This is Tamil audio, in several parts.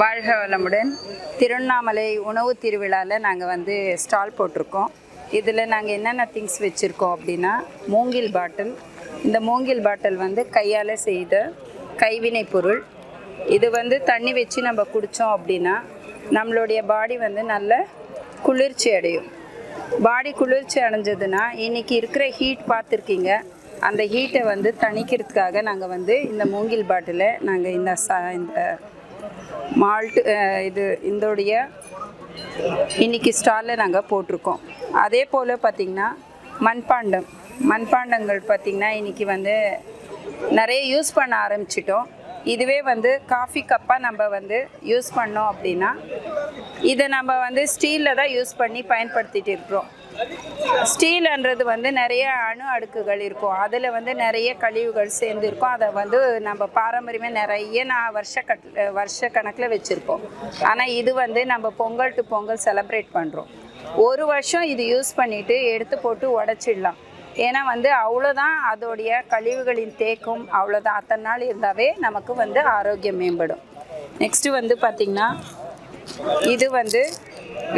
வாழ்க வளமுடன். திருவண்ணாமலை உணவு திருவிழாவில் நாங்கள் வந்து ஸ்டால் போட்டிருக்கோம். இதில் நாங்கள் என்னென்ன திங்ஸ் வச்சுருக்கோம் அப்படின்னா மூங்கில் பாட்டில். இந்த மூங்கில் பாட்டில் வந்து கையால் செய்த கைவினை பொருள். இது வந்து தண்ணி வச்சு நம்ம குடித்தோம் அப்படின்னா நம்மளுடைய பாடி வந்து நல்ல குளிர்ச்சி அடையும். பாடி குளிர்ச்சி அடைஞ்சதுன்னா இன்றைக்கி இருக்கிற ஹீட் பார்த்துருக்கீங்க. அந்த ஹீட்டை வந்து தணிக்கிறதுக்காக நாங்கள் வந்து இந்த மூங்கில் பாட்டிலை நாங்கள் இந்த ச இந்த மால்ட்டு இது இதோடைய இன்னைக்கு ஸ்டாலில் நாங்கள் போட்டிருக்கோம். அதே போல் பார்த்திங்கன்னா மண்பாண்டம். மண்பாண்டங்கள் பார்த்திங்கன்னா இன்னைக்கு வந்து நிறைய யூஸ் பண்ண ஆரம்பிச்சிட்டோம். இதுவே வந்து காஃபி கப்பாக நம்ம வந்து யூஸ் பண்ணோம் அப்படின்னா இதை நம்ம வந்து ஸ்டீலில் தான் யூஸ் பண்ணி பயன்படுத்திகிட்டு இருக்கிறோம். ஸ்டீல்ன்றது வந்து நிறைய அணு அடுக்குகள் இருக்கும். அதில் வந்து நிறைய கழிவுகள் சேர்ந்து இருக்கும். அதை வந்து நம்ம பாரம்பரியமாக நிறைய நான் வருஷ கட் வருஷ கணக்கில் வச்சுருப்போம். ஆனால் இது வந்து நம்ம பொங்கல் டு பொங்கல் செலப்ரேட் பண்ணுறோம் ஒரு வருஷம் இது யூஸ் பண்ணிவிட்டு எடுத்து போட்டு உடச்சிடலாம். ஏன்னா வந்து அவ்வளோதான் அதோடைய கழிவுகளின் தேக்கம் அவ்வளோதான் அத்தனை நாள் இருந்தாவே நமக்கு வந்து ஆரோக்கியம் மேம்படும். நெக்ஸ்ட்டு வந்து பார்த்திங்கன்னா இது வந்து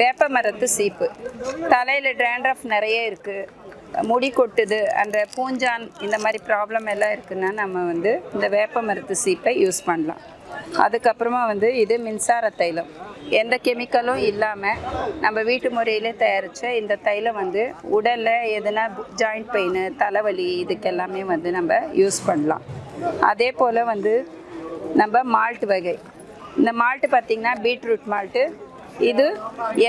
வேப்ப மரத்து சீப்பு. தலையில் ட்ராண்ட்ரஃப் நிறைய இருக்குது முடி கொட்டுது. அந்த பூஞ்சான் இந்த மாதிரி ப்ராப்ளம் எல்லாம் இருக்குன்னா நம்ம வந்து இந்த வேப்ப மரத்து சீப்பை யூஸ் பண்ணலாம். அதுக்கப்புறமா வந்து இது மின்சார தைலம். எந்த கெமிக்கலும் இல்லாமல் நம்ம வீட்டு முறையில் தயாரித்த இந்த தைலம் வந்து உடலில் எதுனா ஜாயிண்ட் பெயின் தலைவலி இதுக்கெல்லாமே வந்து நம்ம யூஸ் பண்ணலாம். அதே போல் வந்து நம்ம மால்ட் வகை. இந்த மால்ட்டு பார்த்திங்கன்னா பீட்ரூட் மால்ட்டு இது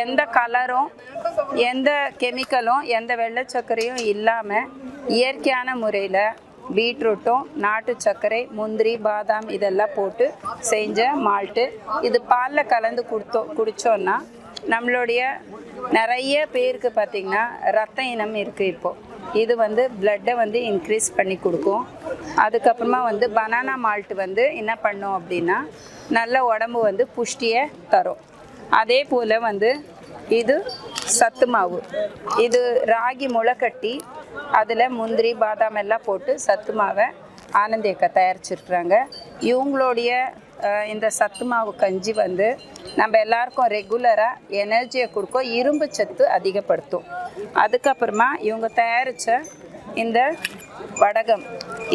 எந்த கலரும் எந்த கெமிக்கலும் எந்த வெள்ளை சர்க்கரையும் இல்லாமல் இயற்கையான முறையில் பீட்ரூட்டும் நாட்டு சர்க்கரை முந்திரி பாதாம் இதெல்லாம் போட்டு செஞ்ச மால்ட்டு இது பாலில் கலந்து கொடுத்தோம் குடித்தோன்னா நம்மளுடைய நிறைய பேருக்கு பார்த்திங்கன்னா ரத்த இனம் இருக்குது இப்போது இது வந்து பிளட்டை வந்து இன்க்ரீஸ் பண்ணி கொடுக்கும். அதுக்கப்புறமா வந்து பனானா மால்ட் வந்து என்ன பண்ணும் அப்படின்னா நல்ல உடம்பு வந்து புஷ்டியை தரும். அதே போல் வந்து இது சத்து மாவு. இது ராகி முளைக்கட்டி அதில் முந்திரி பாதாம் எல்லாம் போட்டு சத்து மாவை ஆனந்தேக்கா தயாரிச்சிருக்கிறாங்க. இவங்களுடைய இந்த சத்து மாவு கஞ்சி வந்து நம்ம எல்லாருக்கும் ரெகுலராக எனர்ஜியை கொடுக்கும். இரும்பு சத்து அதிகப்படுத்தும். அதுக்கப்புறமா இவங்க தயாரித்த இந்த வடகம்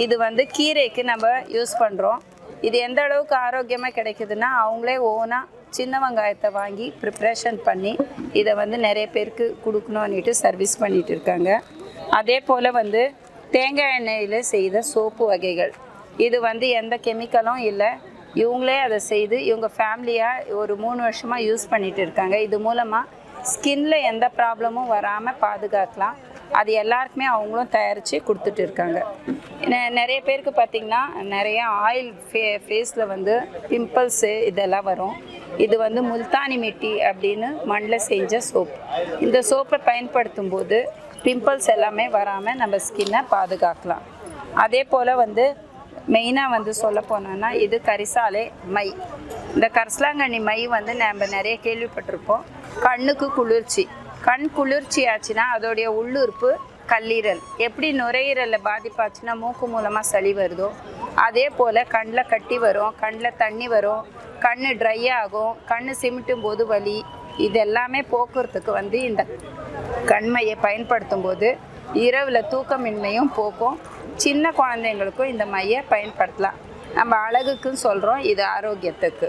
இது வந்து கீரைக்கு நம்ம யூஸ் பண்ணுறோம் இது எந்த அளவுக்கு ஆரோக்கியமாக கிடைக்குதுன்னா அவங்களே ஓனாக சின்ன வெங்காயத்தை வாங்கி ப்ரிப்ரேஷன் பண்ணி இதை வந்து நிறைய பேருக்கு கொடுக்கணுன்னுட்டு சர்வீஸ் பண்ணிட்டு இருக்காங்க. அதே போல் வந்து தேங்காய் எண்ணெயில் செய்த சோப்பு வகைகள். இது வந்து எந்த கெமிக்கலும் இல்லை. இவங்களே அதை செய்து இவங்க ஃபேமிலியாக ஒரு மூணு வருஷமாக யூஸ் பண்ணிட்டு இருக்காங்க. இது மூலமாக ஸ்கின்ல எந்த ப்ராப்ளமும் வராமல் பாதுகாக்கலாம். அது எல்லாருக்குமே அவங்களும் தயாரித்து கொடுத்துட்டு இருக்காங்க. நிறைய பேருக்கு பார்த்திங்கன்னா நிறைய ஆயில் ஃபே ஃபேஸில் வந்து பிம்பிள்ஸு இதெல்லாம் வரும். இது வந்து முல்தானி மிட்டி அப்படின்னு மண்ணில் செஞ்ச சோப். இந்த சோப்பை பயன்படுத்தும் போது பிம்பிள்ஸ் எல்லாமே வராமல் நம்ம ஸ்கின்னை பாதுகாக்கலாம். அதே போல் வந்து மெயினாக வந்து சொல்ல போனோன்னா இது கரிசாலை மை. இந்த கரிசலாங்கண்ணி மை வந்து நம்ம நிறைய கேள்விப்பட்டிருப்போம். கண்ணுக்கு குளிர்ச்சி. கண் குளிர்ச்சி ஆச்சுன்னா அதோடைய உள்ளுறுப்பு கல்லீரல். எப்படி நுரையீரலில் பாதிப்பாச்சுன்னா மூக்கு மூலமாக சளி வருதோ அதே போல் கண்ணில் கட்டி வரும் கண்ணில் தண்ணி வரும் கண் ட்ரை ஆகும் கண் சிமிட்டும் போது வலி. இது எல்லாமே போக்குறதுக்கு வந்து இந்த கண்மையை பயன்படுத்தும் போது இரவில் தூக்கமின்மையும் போக்கும். சின்ன குழந்தைங்களுக்கும் இந்த மையை பயன்படுத்தலாம். நம்ம அழகுக்குன்னு சொல்கிறோம் இது ஆரோக்கியத்துக்கு.